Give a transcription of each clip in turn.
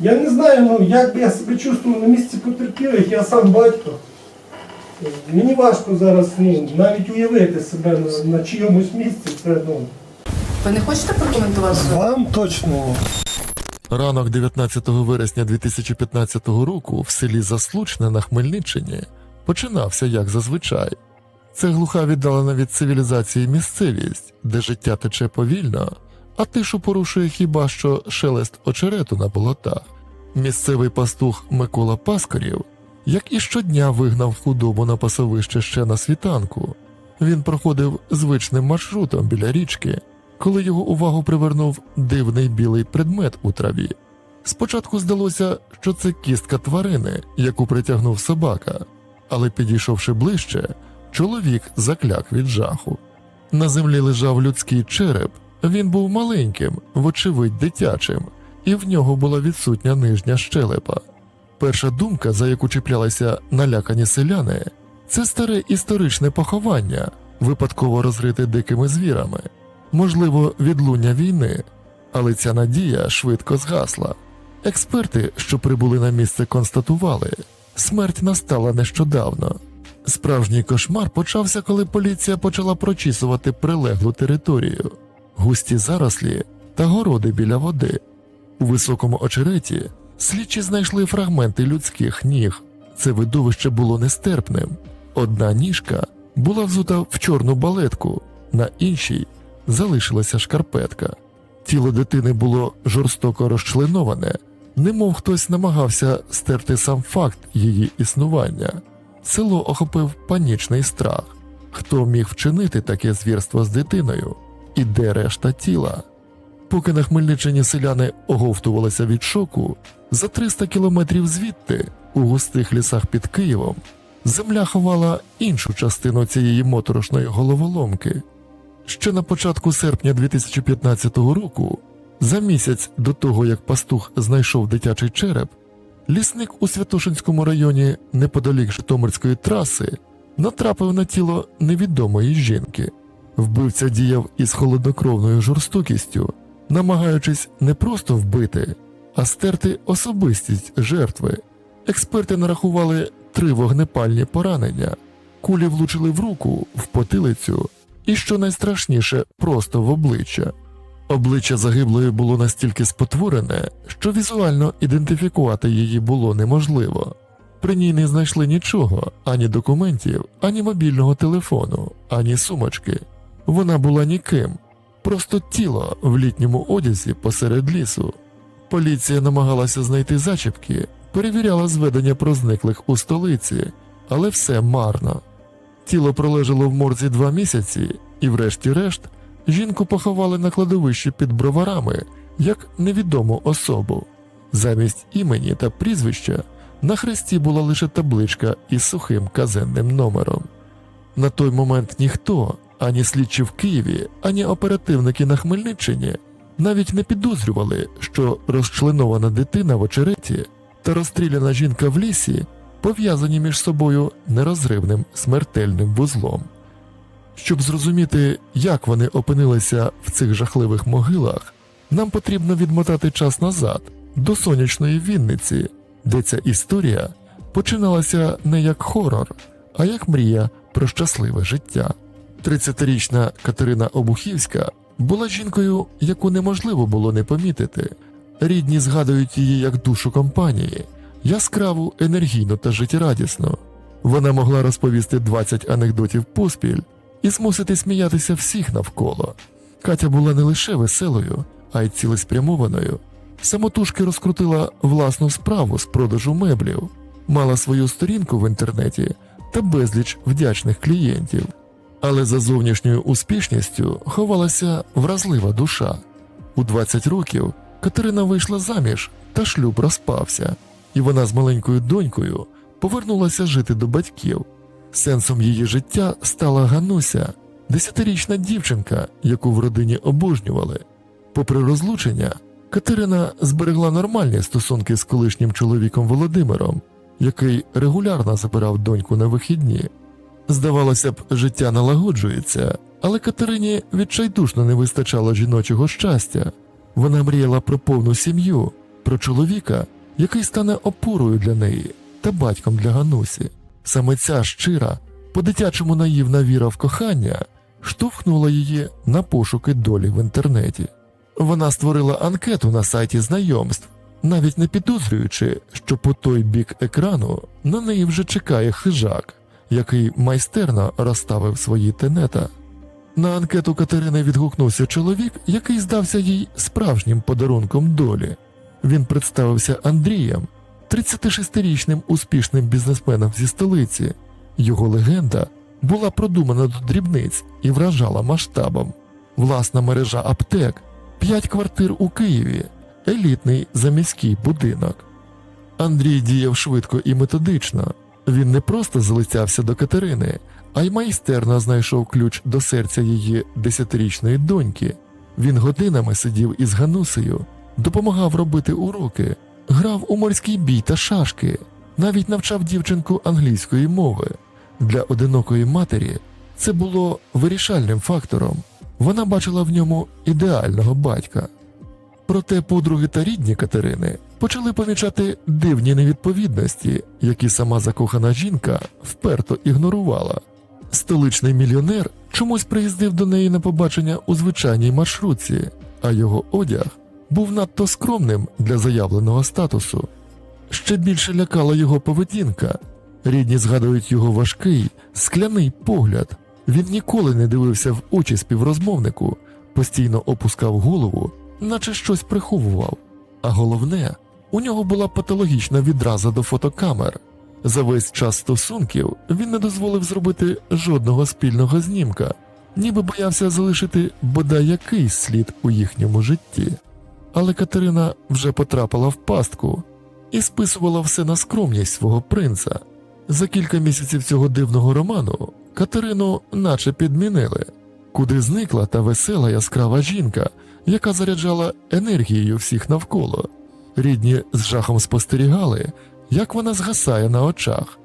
Я не знаю, ну як би я себе чувствував на місці потерпілих, я сам батько. Мені важко зараз ну, навіть уявити себе на, на чиємусь місці. Це, ну, Ви не хочете прокоментувати? вам точно Ранок 19 вересня 2015 року в селі Заслучне на Хмельниччині починався як зазвичай. Це глуха віддалена від цивілізації місцевість, де життя тече повільно, а тишу порушує хіба що шелест очерету на болотах. Місцевий пастух Микола Паскарів, як і щодня вигнав худобу на пасовище ще на світанку. Він проходив звичним маршрутом біля річки, коли його увагу привернув дивний білий предмет у траві. Спочатку здалося, що це кістка тварини, яку притягнув собака, але підійшовши ближче, чоловік закляк від жаху. На землі лежав людський череп, він був маленьким, вочевидь дитячим, і в нього була відсутня нижня щелепа. Перша думка, за яку чіплялися налякані селяни, це старе історичне поховання, випадково розрите дикими звірами, можливо, відлуння війни, але ця надія швидко згасла. Експерти, що прибули на місце, констатували, смерть настала нещодавно. Справжній кошмар почався, коли поліція почала прочісувати прилеглу територію, густі зарослі та городи біля води. У високому очереті слідчі знайшли фрагменти людських ніг. Це видовище було нестерпним. Одна ніжка була взута в чорну балетку, на іншій залишилася шкарпетка. Тіло дитини було жорстоко розчленоване, немов хтось намагався стерти сам факт її існування. Село охопив панічний страх. Хто міг вчинити таке звірство з дитиною? І де решта тіла? Поки на Хмельниччині селяни оговтувалися від шоку, за 300 кілометрів звідти, у густих лісах під Києвом, земля ховала іншу частину цієї моторошної головоломки. Ще на початку серпня 2015 року, за місяць до того, як пастух знайшов дитячий череп, лісник у Святошинському районі неподалік Житомирської траси натрапив на тіло невідомої жінки. Вбивця діяв із холоднокровною жорстокістю, намагаючись не просто вбити, а стерти особистість жертви. Експерти нарахували три вогнепальні поранення, кулі влучили в руку, в потилицю і, що найстрашніше, просто в обличчя. Обличчя загиблої було настільки спотворене, що візуально ідентифікувати її було неможливо. При ній не знайшли нічого, ані документів, ані мобільного телефону, ані сумочки. Вона була ніким, просто тіло в літньому одязі посеред лісу. Поліція намагалася знайти зачіпки, перевіряла зведення про зниклих у столиці, але все марно. Тіло пролежало в морзі два місяці, і, врешті-решт, жінку поховали на кладовищі під броварами як невідому особу. Замість імені та прізвища на хресті була лише табличка із сухим казенним номером. На той момент ніхто, ані слідчі в Києві, ані оперативники на Хмельниччині навіть не підозрювали, що розчленована дитина в очереті та розстріляна жінка в лісі пов'язані між собою нерозривним смертельним вузлом. Щоб зрозуміти, як вони опинилися в цих жахливих могилах, нам потрібно відмотати час назад до сонячної Вінниці, де ця історія починалася не як хорор, а як мрія про щасливе життя. 30-річна Катерина Обухівська була жінкою, яку неможливо було не помітити. Рідні згадують її як душу компанії, яскраву, енергійну та життєрадісну. Вона могла розповісти 20 анекдотів поспіль і змусити сміятися всіх навколо. Катя була не лише веселою, а й цілеспрямованою. Самотужки розкрутила власну справу з продажу меблів, мала свою сторінку в інтернеті та безліч вдячних клієнтів. Але за зовнішньою успішністю ховалася вразлива душа. У 20 років Катерина вийшла заміж, та шлюб розпався, і вона з маленькою донькою повернулася жити до батьків. Сенсом її життя стала Гануся, десятирічна дівчинка, яку в родині обожнювали. Попри розлучення, Катерина зберегла нормальні стосунки з колишнім чоловіком Володимиром, який регулярно забирав доньку на вихідні. Здавалося б, життя налагоджується, але Катерині відчайдушно не вистачало жіночого щастя. Вона мріяла про повну сім'ю, про чоловіка, який стане опорою для неї та батьком для Ганусі. Саме ця щира, по-дитячому наївна віра в кохання штовхнула її на пошуки долі в інтернеті. Вона створила анкету на сайті знайомств, навіть не підозрюючи, що по той бік екрану на неї вже чекає хижак, який майстерно розставив свої тенета. На анкету Катерини відгукнувся чоловік, який здався їй справжнім подарунком долі. Він представився Андрієм, 36-річним успішним бізнесменом зі столиці. Його легенда була продумана до дрібниць і вражала масштабом. Власна мережа аптек, 5 квартир у Києві, елітний заміський будинок. Андрій діяв швидко і методично. Він не просто залицявся до Катерини, а й майстерно знайшов ключ до серця її десятирічної доньки. Він годинами сидів із Ганусею, допомагав робити уроки, грав у морський бій та шашки, навіть навчав дівчинку англійської мови. Для одинокої матері це було вирішальним фактором. Вона бачила в ньому ідеального батька. Проте подруги та рідні Катерини почали помічати дивні невідповідності, які сама закохана жінка вперто ігнорувала. Столичний мільйонер чомусь приїздив до неї на побачення у звичайній маршрутці, а його одяг був надто скромним для заявленого статусу. Ще більше лякала його поведінка. Рідні згадують його важкий, скляний погляд. Він ніколи не дивився в очі співрозмовнику, постійно опускав голову, наче щось приховував. А головне, у нього була патологічна відраза до фотокамер. За весь час стосунків він не дозволив зробити жодного спільного знімка, ніби боявся залишити бодай якийсь слід у їхньому житті. Але Катерина вже потрапила в пастку і списувала все на скромність свого принца. За кілька місяців цього дивного роману Катерину наче підмінили, куди зникла та весела яскрава жінка, яка заряджала енергією всіх навколо. Рідні з жахом спостерігали, як вона згасає на очах.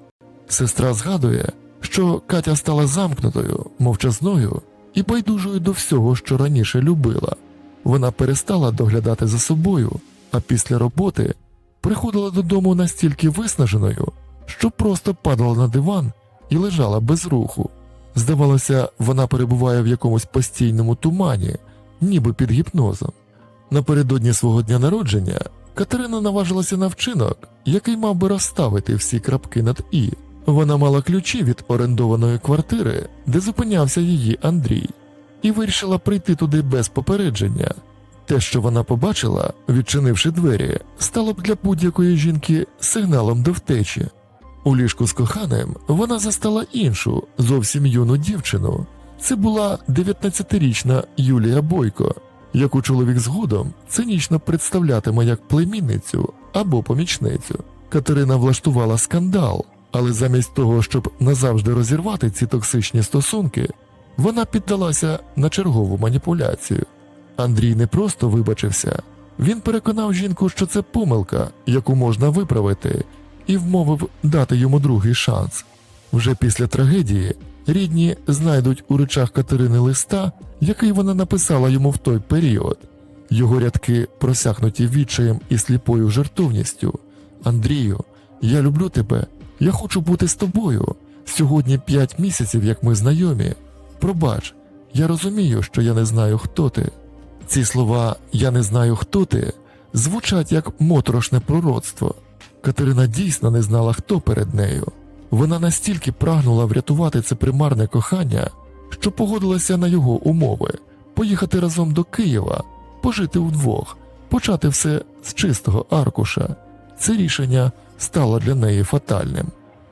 Сестра згадує, що Катя стала замкнутою, мовчазною і байдужою до всього, що раніше любила. Вона перестала доглядати за собою, а після роботи приходила додому настільки виснаженою, що просто падала на диван і лежала без руху. Здавалося, вона перебуває в якомусь постійному тумані, ніби під гіпнозом. Напередодні свого дня народження Катерина наважилася на вчинок, який мав би розставити всі крапки над І. Вона мала ключі від орендованої квартири, де зупинявся її Андрій, і вирішила прийти туди без попередження. Те, що вона побачила, відчинивши двері, стало б для будь-якої жінки сигналом до втечі. У ліжку з коханим вона застала іншу, зовсім юну дівчину. Це була 19-річна Юлія Бойко, яку чоловік згодом цинічно представлятиме як племінницю або помічницю. Катерина влаштувала скандал, але замість того, щоб назавжди розірвати ці токсичні стосунки, вона піддалася на чергову маніпуляцію. Андрій не просто вибачився, він переконав жінку, що це помилка, яку можна виправити, і вмовив дати йому другий шанс. Вже після трагедії рідні знайдуть у речах Катерини листа, який вона написала йому в той період. Його рядки просякнуті відчаєм і сліпою жертовністю. Андрію, я люблю тебе, я хочу бути з тобою. Сьогодні п'ять місяців, як ми знайомі. Пробач, я розумію, що я не знаю, хто ти. Ці слова Я не знаю, хто ти звучать як моторошне пророцтво. Катерина дійсно не знала, хто перед нею. Вона настільки прагнула врятувати це примарне кохання, що погодилася на його умови поїхати разом до Києва, пожити вдвох, почати все з чистого аркуша. Це рішення стало для неї фатальним.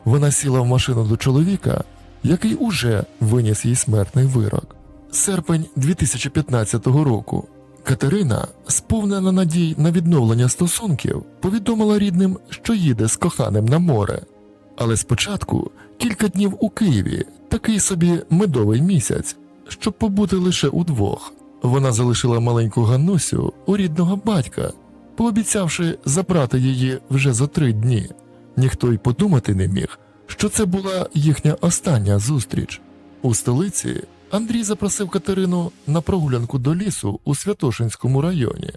Вона сіла в машину до чоловіка, який уже виніс їй смертний вирок. Серпень 2015 року. Катерина, сповнена надій на відновлення стосунків, повідомила рідним, що їде з коханим на море. Але спочатку кілька днів у Києві, такий собі медовий місяць, щоб побути лише удвох. Вона залишила маленьку Ганусю у рідного батька, пообіцявши забрати її вже за три дні. Ніхто й подумати не міг, що це була їхня остання зустріч. У столиці Андрій запросив Катерину на прогулянку до лісу у Святошинському районі.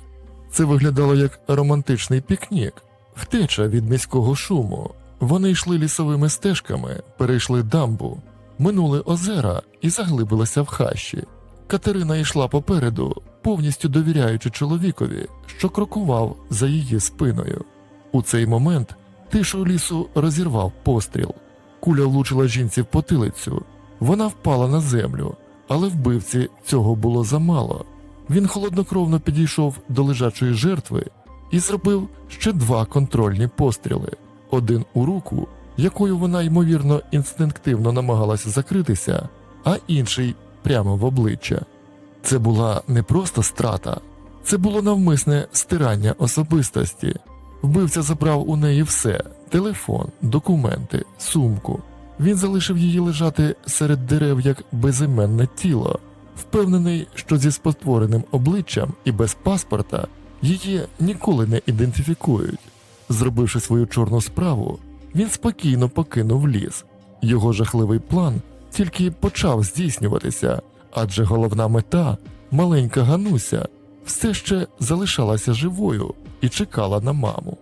Це виглядало як романтичний пікнік, втеча від міського шуму. Вони йшли лісовими стежками, перейшли дамбу, минули озера і заглибилися в хащі. Катерина йшла попереду, повністю довіряючи чоловікові, що крокував за її спиною. У цей момент тишу лісу розірвав постріл. Куля влучила жінці в потилицю. Вона впала на землю, але вбивці цього було замало. Він холоднокровно підійшов до лежачої жертви і зробив ще два контрольні постріли: один у руку, якою вона ймовірно інстинктивно намагалася закритися, а інший прямо в обличчя. Це була не просто страта, це було навмисне стирання особистості. Вбивця забрав у неї все: телефон, документи, сумку. Він залишив її лежати серед дерев як безіменне тіло, впевнений, що зі спотвореним обличчям і без паспорта її ніколи не ідентифікують. Зробивши свою чорну справу, він спокійно покинув ліс. Його жахливий план тільки почав здійснюватися, адже головна мета, маленька Гануся, все ще залишалася живою і чекала на маму.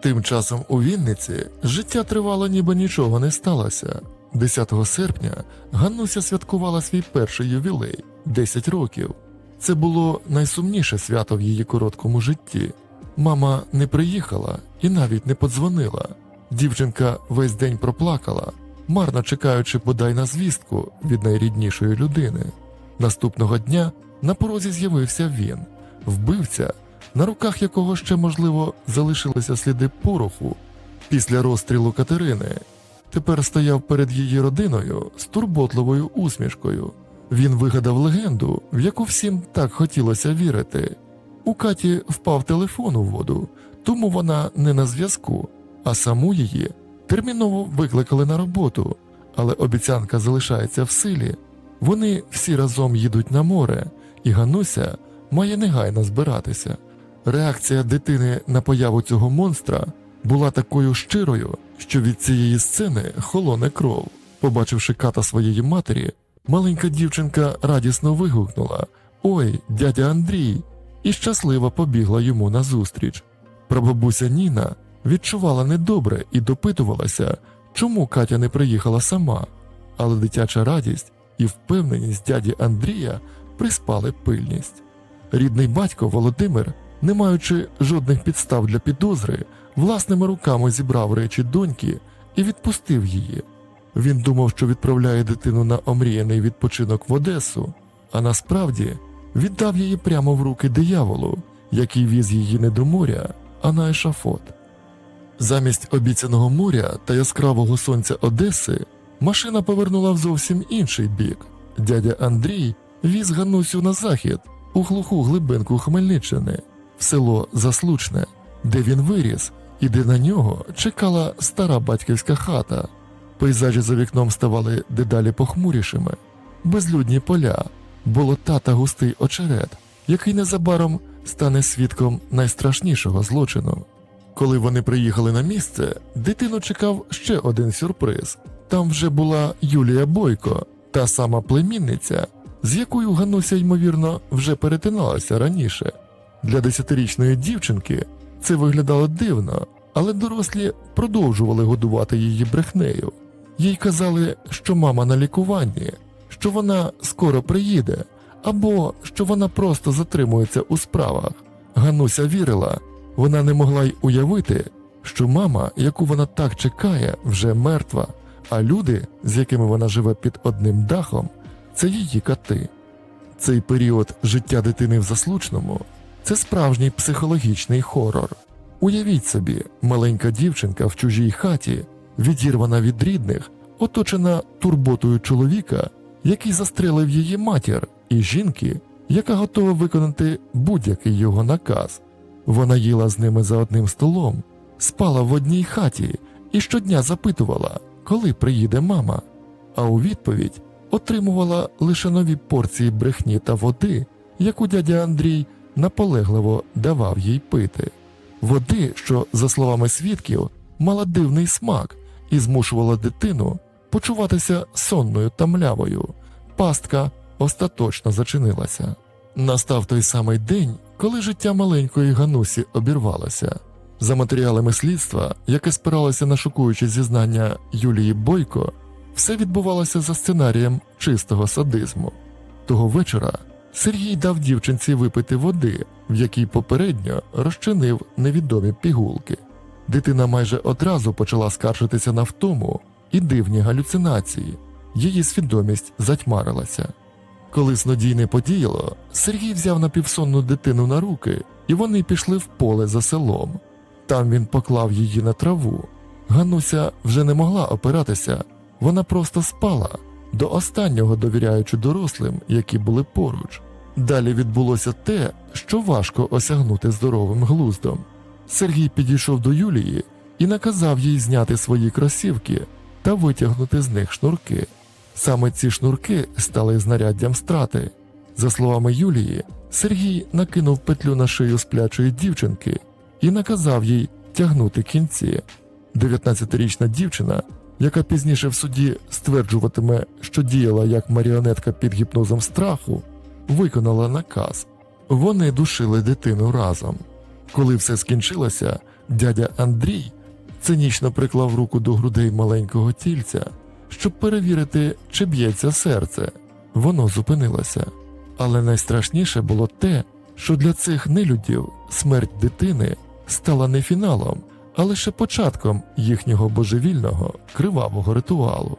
Тим часом у Вінниці життя тривало, ніби нічого не сталося. 10 серпня Ганнуся святкувала свій перший ювілей 10 років. Це було найсумніше свято в її короткому житті. Мама не приїхала і навіть не подзвонила. Дівчинка весь день проплакала, марно чекаючи бодай на звістку від найріднішої людини. Наступного дня на порозі з'явився він, вбивця, на руках якого ще, можливо, залишилися сліди пороху після розстрілу Катерини. Тепер стояв перед її родиною з турботливою усмішкою. Він вигадав легенду, в яку всім так хотілося вірити. У Каті впав телефон у воду, тому вона не на зв'язку, а саму її терміново викликали на роботу, але обіцянка залишається в силі. Вони всі разом їдуть на море, і Гануся має негайно збиратися. Реакція дитини на появу цього монстра була такою щирою, що від цієї сцени холоне кров. Побачивши ката своєї матері, маленька дівчинка радісно вигукнула Ой, дядя Андрій! І щасливо побігла йому назустріч. Прабабуся Ніна відчувала недобре і допитувалася, чому Катя не приїхала сама, але дитяча радість і впевненість дяді Андрія приспали пильність. Рідний батько Володимир, не маючи жодних підстав для підозри, власними руками зібрав речі доньки і відпустив її. Він думав, що відправляє дитину на омріяний відпочинок в Одесу, а насправді віддав її прямо в руки дияволу, який віз її не до моря, а на ешафот. Замість обіцяного моря та яскравого сонця Одеси машина повернула в зовсім інший бік. Дядя Андрій віз Ганусю на захід, у глуху глибинку Хмельниччини, в село Заслучне, де він виріс, і де на нього чекала стара батьківська хата. Пейзажі за вікном ставали дедалі похмурішими, безлюдні поля, болота та густий очерет, який незабаром стане свідком найстрашнішого злочину. Коли вони приїхали на місце, дитину чекав ще один сюрприз. Там вже була Юлія Бойко, та сама племінниця, з якою Гануся, ймовірно, вже перетиналася раніше. Для десятирічної дівчинки це виглядало дивно, але дорослі продовжували годувати її брехнею. Їй казали, що мама на лікуванні, що вона скоро приїде, або що вона просто затримується у справах. Гануся вірила, вона не могла й уявити, що мама, яку вона так чекає, вже мертва, а люди, з якими вона живе під одним дахом, це її кати. Цей період життя дитини в заслучному це справжній психологічний хорор. Уявіть собі, маленька дівчинка в чужій хаті, відірвана від рідних, оточена турботою чоловіка, який застрелив її матір, і жінки, яка готова виконати будь-який його наказ. Вона їла з ними за одним столом, спала в одній хаті і щодня запитувала, коли приїде мама. А у відповідь отримувала лише нові порції брехні та води, яку дядя Андрій наполегливо давав їй пити. Води, що, за словами свідків, мала дивний смак і змушувала дитину почуватися сонною та млявою. Пастка остаточно зачинилася. Настав той самий день, коли життя маленької Ганусі обірвалося. За матеріалами слідства, яке спиралося на шокуючі зізнання Юлії Бойко, все відбувалося за сценарієм чистого садизму. Того вечора Сергій дав дівчинці випити води, в якій попередньо розчинив невідомі пігулки. Дитина майже одразу почала скаржитися на втому і дивні галюцинації. Її свідомість затьмарилася. Коли снодійне подіяло, Сергій взяв напівсонну дитину на руки, і вони пішли в поле за селом. Там він поклав її на траву. Гануся вже не могла опиратися, вона просто спала, до останнього довіряючи дорослим, які були поруч. Далі відбулося те, що важко осягнути здоровим глуздом. Сергій підійшов до Юлії і наказав їй зняти свої кросівки та витягнути з них шнурки. Саме ці шнурки стали знаряддям страти. За словами Юлії, Сергій накинув петлю на шию сплячої дівчинки і наказав їй тягнути кінці. 19-річна дівчина, яка пізніше в суді стверджуватиме, що діяла як маріонетка під гіпнозом страху, виконала наказ. Вони душили дитину разом. Коли все скінчилося, дядя Андрій цинічно приклав руку до грудей маленького тільця, щоб перевірити, чи б'ється серце. Воно зупинилося. Але найстрашніше було те, що для цих нелюдів смерть дитини стала не фіналом, а лише початком їхнього божевільного кривавого ритуалу.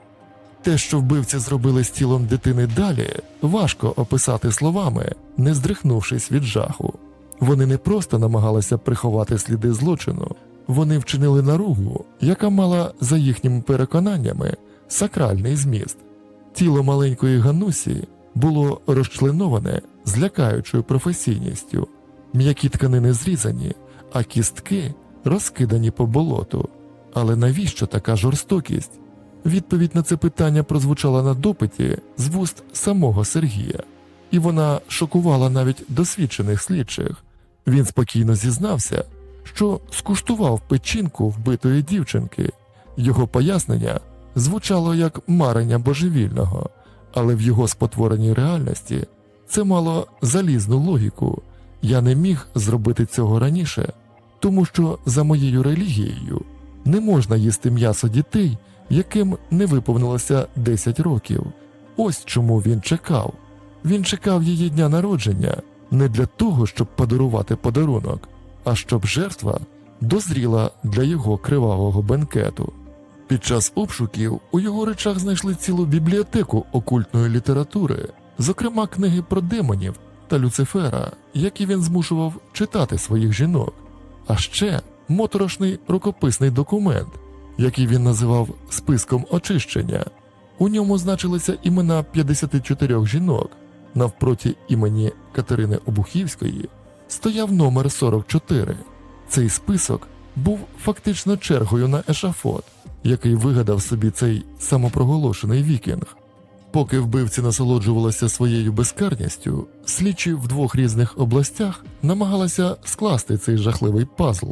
Те, що вбивці зробили з тілом дитини далі, важко описати словами, не здрихнувшись від жаху. Вони не просто намагалися приховати сліди злочину, вони вчинили наругу, яка мала, за їхніми переконаннями, сакральний зміст. Тіло маленької Ганусі було розчленоване з лякаючою професійністю, м'які тканини зрізані, а кістки розкидані по болоту. Але навіщо така жорстокість? Відповідь на це питання прозвучала на допиті з вуст самого Сергія, і вона шокувала навіть досвідчених слідчих. Він спокійно зізнався, що скуштував печінку вбитої дівчинки. Його пояснення звучало як марення божевільного, але в його спотвореній реальності це мало залізну логіку. Я не міг зробити цього раніше, тому що за моєю релігією не можна їсти м'ясо дітей, яким не виповнилося 10 років. Ось чому він чекав. Він чекав її дня народження не для того, щоб подарувати подарунок, а щоб жертва дозріла для його кривавого бенкету. Під час обшуків у його речах знайшли цілу бібліотеку окультної літератури, зокрема книги про демонів та Люцифера, які він змушував читати своїх жінок, а ще моторошний рукописний документ, який він називав списком очищення. У ньому значилися імена 54 жінок. Навпроти імені Катерини Обухівської стояв номер 44. Цей список був фактично чергою на ешафот, який вигадав собі цей самопроголошений вікінг. Поки вбивці насолоджувалися своєю безкарністю, слідчі в двох різних областях намагалися скласти цей жахливий пазл.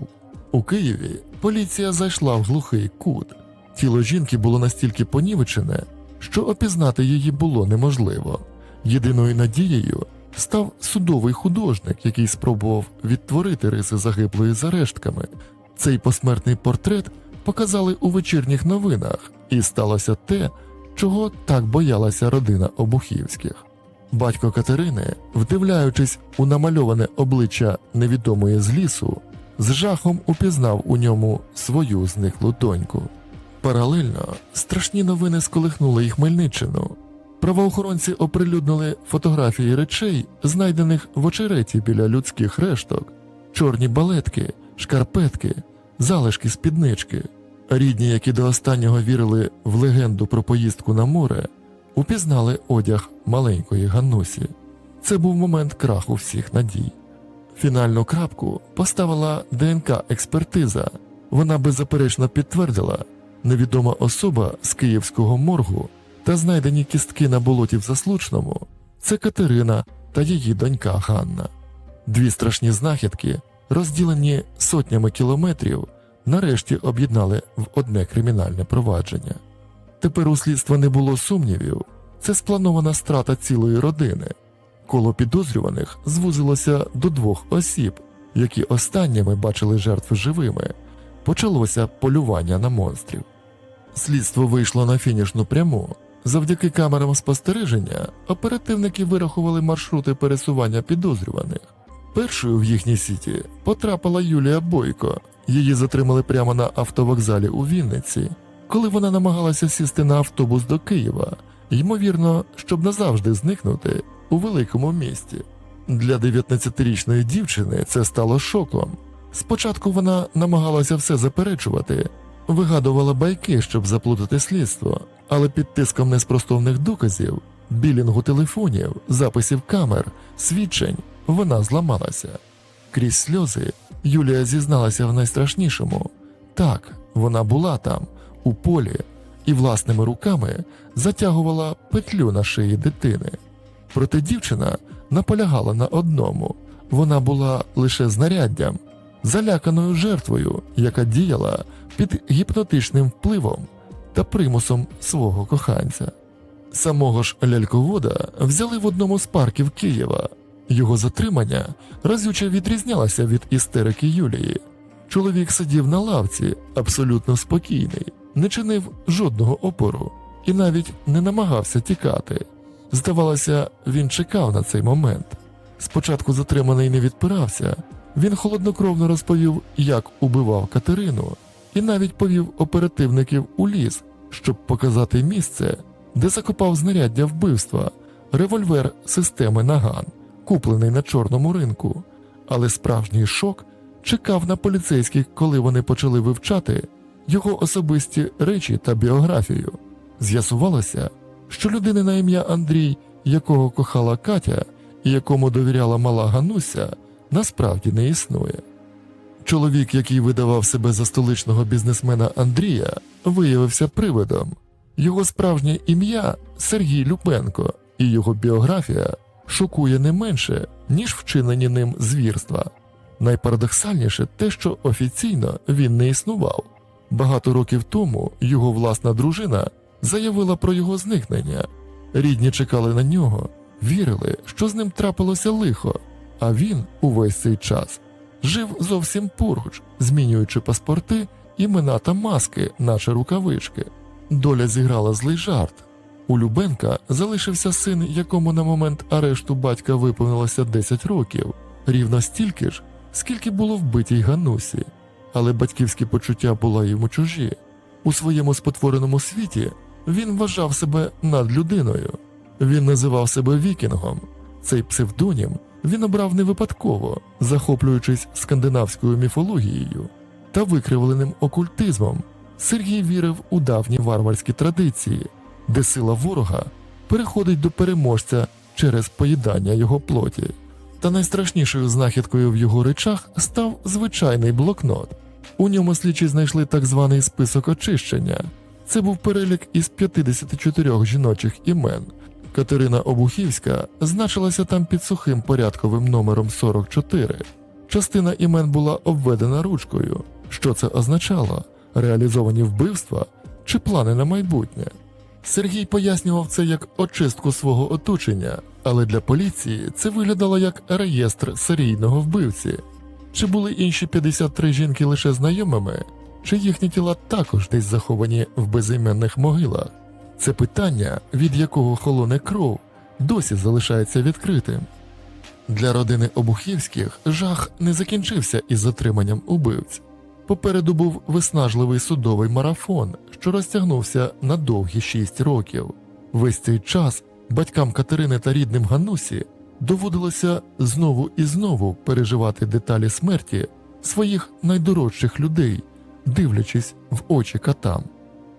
У Києві поліція зайшла в глухий кут. Тіло жінки було настільки понівечене, що опізнати її було неможливо. Єдиною надією став судовий художник, який спробував відтворити риси загиблої за рештками. Цей посмертний портрет показали у вечірніх новинах, і сталося те, чого так боялася родина Обухівських. Батько Катерини, вдивляючись у намальоване обличчя невідомої з лісу, з жахом упізнав у ньому свою зниклу доньку. Паралельно страшні новини сколихнули й Хмельниччину. Правоохоронці оприлюднили фотографії речей, знайдених в очереті біля людських решток, чорні балетки, шкарпетки, залишки спіднички. Рідні, які до останнього вірили в легенду про поїздку на море, упізнали одяг маленької Ганнусі. Це був момент краху всіх надій. Фінальну крапку поставила ДНК-експертиза. Вона беззаперечно підтвердила, невідома особа з київського моргу та знайдені кістки на болоті в Заслучному це Катерина та її донька Ганна. Дві страшні знахідки, розділені сотнями кілометрів, нарешті об'єднали в одне кримінальне провадження. Тепер у слідства не було сумнівів, це спланована страта цілої родини. Коло підозрюваних звузилося до двох осіб, які останніми бачили жертви живими. Почалося полювання на монстрів. Слідство вийшло на фінішну пряму. Завдяки камерам спостереження оперативники вирахували маршрути пересування підозрюваних. Першою в їхній сіті потрапила Юлія Бойко. Її затримали прямо на автовокзалі у Вінниці, коли вона намагалася сісти на автобус до Києва, ймовірно, щоб назавжди зникнути у великому місті. Для 19-річної дівчини це стало шоком. Спочатку вона намагалася все заперечувати, вигадувала байки, щоб заплутати слідство, але під тиском неспростовних доказів, білінгу телефонів, записів камер, свідчень вона зламалася. Крізь сльози Юлія зізналася в найстрашнішому. Так, вона була там, у полі, і власними руками затягувала петлю на шиї дитини. Проте дівчина наполягала на одному вона була лише знаряддям, заляканою жертвою, яка діяла під гіпнотичним впливом та примусом свого коханця. Самого ж ляльковода взяли в одному з парків Києва. Його затримання разюче відрізнялося від істерики Юлії. Чоловік сидів на лавці, абсолютно спокійний, не чинив жодного опору і навіть не намагався тікати. Здавалося, він чекав на цей момент. Спочатку затриманий не відпирався, він холоднокровно розповів, як убивав Катерину, і навіть повів оперативників у ліс, щоб показати місце, де закопав знаряддя вбивства, револьвер системи Наган, куплений на чорному ринку. Але справжній шок чекав на поліцейських, коли вони почали вивчати його особисті речі та біографію. З'ясувалося, що людини на ім'я Андрій, якого кохала Катя і якому довіряла мала Гануся, насправді не існує. Чоловік, який видавав себе за столичного бізнесмена Андрія, виявився привидом. Його справжнє ім'я Сергій Люпенко, і його біографія шокує не менше, ніж вчинені ним звірства. Найпарадоксальніше те, що офіційно він не існував. Багато років тому його власна дружина заявила про його зникнення. Рідні чекали на нього, вірили, що з ним трапилося лихо, а він увесь цей час жив зовсім поруч, змінюючи паспорти, імена та маски, наче рукавички. Доля зіграла злий жарт. У Любенка залишився син, якому на момент арешту батька виповнилося 10 років, рівно стільки ж, скільки було вбитій Ганусі, але батьківські почуття були йому чужі. У своєму спотвореному світі він вважав себе надлюдиною. Він називав себе вікінгом. Цей псевдонім він обрав не випадково, захоплюючись скандинавською міфологією та викривленим окультизмом. Сергій вірив у давні варварські традиції, де сила ворога переходить до переможця через поїдання його плоті. Та найстрашнішою знахідкою в його речах став звичайний блокнот. У ньому слідчі знайшли так званий список очищення. Це був перелік із 54 жіночих імен. Катерина Обухівська значилася там під сухим порядковим номером 44. Частина імен була обведена ручкою. Що це означало? Реалізовані вбивства чи плани на майбутнє? Сергій пояснював це як очистку свого оточення, але для поліції це виглядало як реєстр серійного вбивці. Чи були інші 53 жінки лише знайомими, чи їхні тіла також десь заховані в безіменних могилах? Це питання, від якого холоне кров, досі залишається відкритим. Для родини Обухівських жах не закінчився із затриманням убивць. Попереду був виснажливий судовий марафон, що розтягнувся на довгі шість років. Весь цей час батькам Катерини та рідним Ганусі доводилося знову і знову переживати деталі смерті своїх найдорожчих людей, дивлячись в очі катам.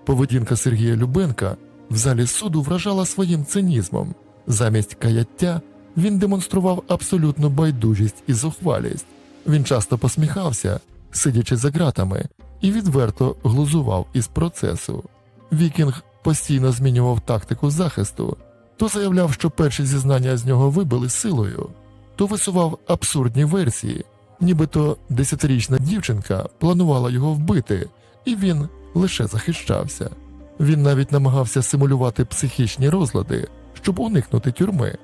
Поведінка Сергія Любенка в залі суду вражала своїм цинізмом. Замість каяття він демонстрував абсолютну байдужість і зухвалість. Він часто посміхався, сидячи за ґратами, і відверто глузував із процесу. Вікінг постійно змінював тактику захисту, то заявляв, що перші зізнання з нього вибили силою, то висував абсурдні версії, нібито десятирічна дівчинка планувала його вбити, і він лише захищався. Він навіть намагався симулювати психічні розлади, щоб уникнути тюрми,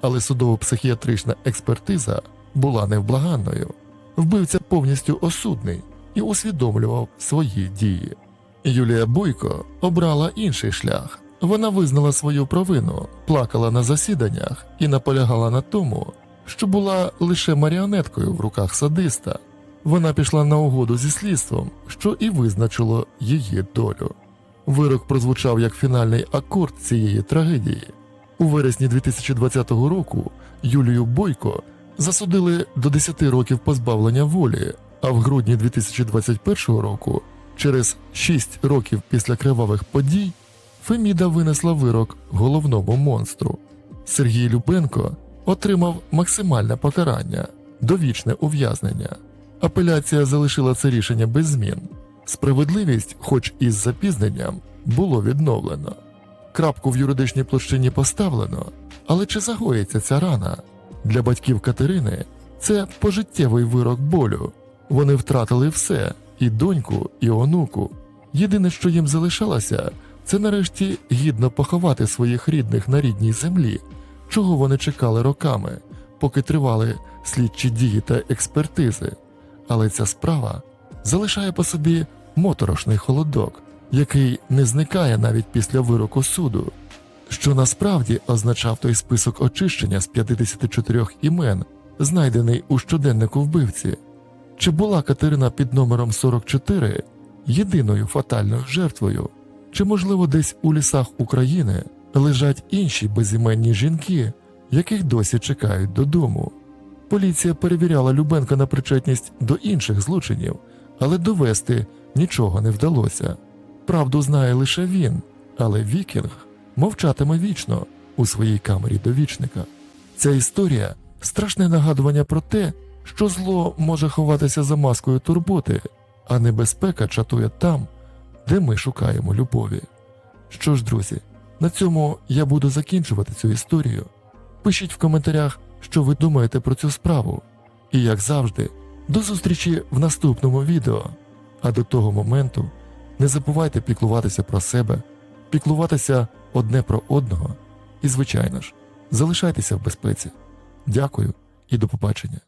але судово-психіатрична експертиза була невблаганною. Вбивця повністю осудний і усвідомлював свої дії. Юлія Бойко обрала інший шлях. Вона визнала свою провину, плакала на засіданнях і наполягала на тому, що була лише маріонеткою в руках садиста. Вона пішла на угоду зі слідством, що і визначило її долю. Вирок прозвучав як фінальний акорд цієї трагедії. У вересні 2020 року Юлію Бойко засудили до 10 років позбавлення волі, а в грудні 2021 року, через 6 років після кривавих подій, Феміда винесла вирок головному монстру. Сергій Любенко отримав максимальне покарання довічне ув'язнення. Апеляція залишила це рішення без змін. Справедливість, хоч із запізненням, було відновлено. Крапку в юридичній площині поставлено, але чи загоїться ця рана? Для батьків Катерини це пожиттєвий вирок болю. Вони втратили все і доньку, і онуку. Єдине, що їм залишалося, це нарешті гідно поховати своїх рідних на рідній землі, чого вони чекали роками, поки тривали слідчі дії та експертизи. Але ця справа залишає по собі моторошний холодок, який не зникає навіть після вироку суду, що насправді означав той список очищення з 54 імен, знайдений у щоденнику вбивці. Чи була Катерина під номером 44 єдиною фатальною жертвою? Чи, можливо, десь у лісах України лежать інші безіменні жінки, яких досі чекають додому? Поліція перевіряла Любенка на причетність до інших злочинів, але довести нічого не вдалося. Правду знає лише він, але Вікінг мовчатиме вічно у своїй камері довічника. Ця історія страшне нагадування про те, що зло може ховатися за маскою турботи, а небезпека чатує там, де ми шукаємо любові. Що ж, друзі, на цьому я буду закінчувати цю історію. Пишіть в коментарях, що ви думаєте про цю справу. І як завжди, до зустрічі в наступному відео. А до того моменту не забувайте піклуватися про себе, піклуватися одне про одного і, звичайно ж, залишайтеся в безпеці. Дякую і до побачення.